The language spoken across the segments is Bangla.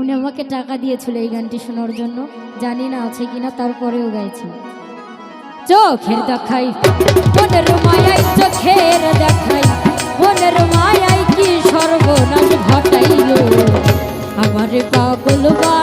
উনি আমাকে টাকা দিয়েছিল এই গানটি শোনার জন্য। জানি না আছে কিনা, তারপরেও গাইছি। চোখের দেখাই, মনের মায়াই চোখের দেখাই, মনের মায়াই কি সর্বনাশ ঘটাইল? আমার পাগল বানাইয়া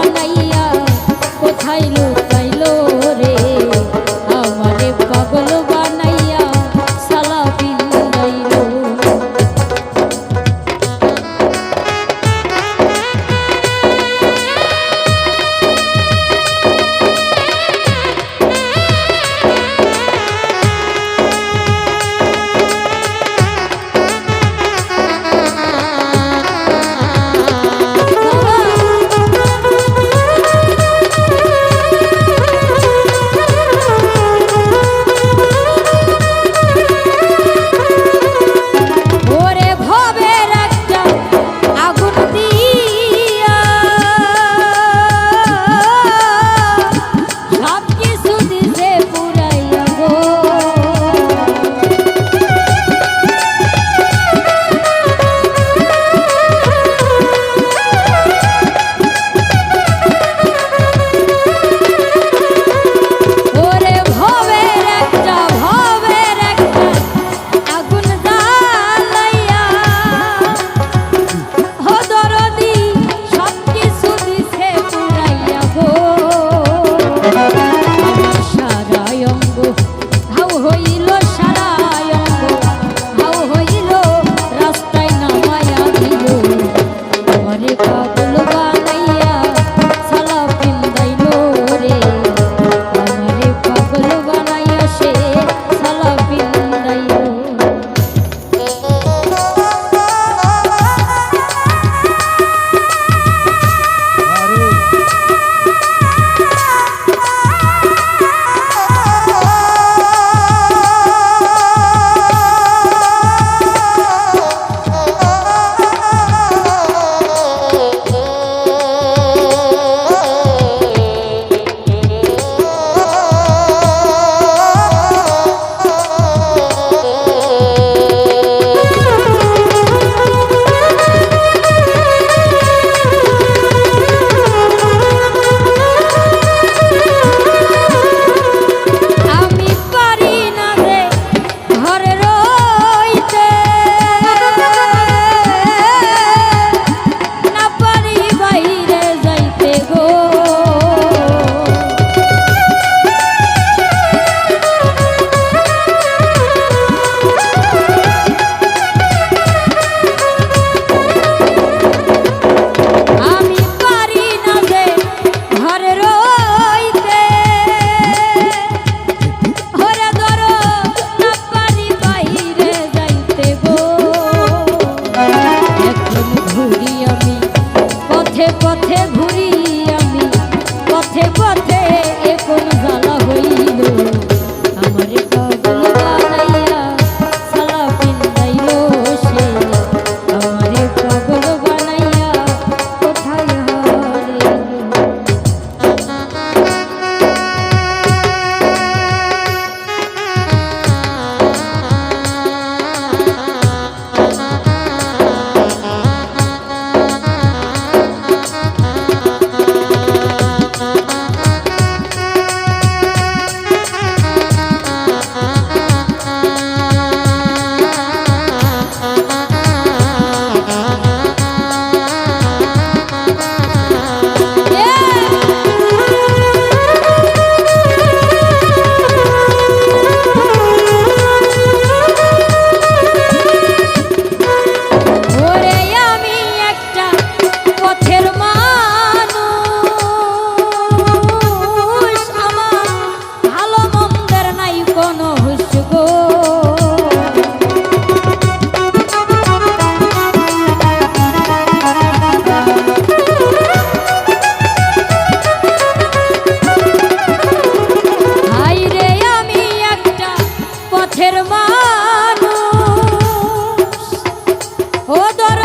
Adoro!